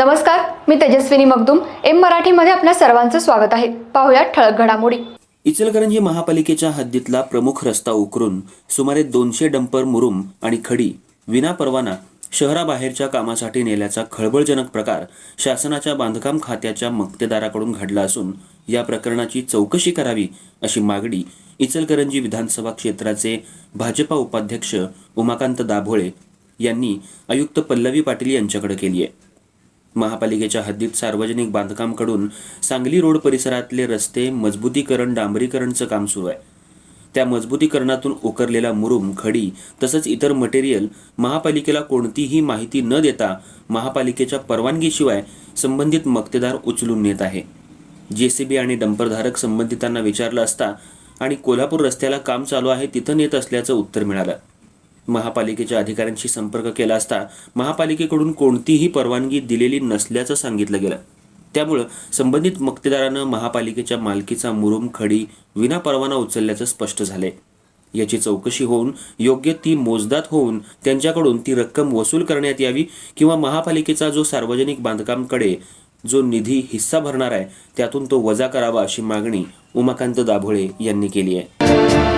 नमस्कार मी तेजस्विनी मगदुम. एम मराठीमध्ये आपल्या सर्वांचं स्वागत आहे. पाहुयात ठळक घडामोडी. इचलकरंजी महापालिकेच्या हद्दीतला प्रमुख रस्ता उकरून सुमारे दोनशे डंपर मुरुम आणि खडी विना परवाना शहराबाहेरच्या कामासाठी नेल्याचा खळबळजनक प्रकार शासनाच्या बांधकाम खात्याच्या मक्तेदाराकडून घडला असून या प्रकरणाची चौकशी करावी अशी मागणी इचलकरंजी विधानसभा क्षेत्राचे भाजपा उपाध्यक्ष उमाकांत दाभोळे यांनी आयुक्त पल्लवी पाटील यांच्याकडे केली आहे. महापालिकेच्या हद्दीत सार्वजनिक बांधकामकडून सांगली रोड परिसरातले रस्ते मजबूतीकरण डांबरीकरणचं काम सुरू आहे. त्या मजबूतीकरणातून उकरलेला मुरुम खडी तसंच इतर मटेरियल महापालिकेला कोणतीही माहिती न देता महापालिकेच्या परवानगीशिवाय संबंधित मक्तेदार उचलून नेत आहे. जेसीबी आणि डंपरधारक संबंधितांना विचारलं असता आणि कोल्हापूर रस्त्याला काम चालू आहे तिथं नेत असल्याचं उत्तर मिळालं. महापालिकेच्या अधिकाऱ्यांशी संपर्क केला असता महापालिकेकडून कोणतीही परवानगी दिलेली नसल्याचं सांगितलं गेलं. त्यामुळं संबंधित मक्तेदारानं महापालिकेच्या मालकीचा मुरुम खडी विना परवाना उचलल्याचं स्पष्ट झालंय. याची चौकशी होऊन योग्य ती मोजदात होऊन त्यांच्याकडून ती रक्कम वसूल करण्यात यावी किंवा महापालिकेचा जो सार्वजनिक बांधकामकडे जो निधी हिस्सा भरणार आहे त्यातून तो वजा करावा अशी मागणी उमाकांत दाभोळे यांनी केली आहे.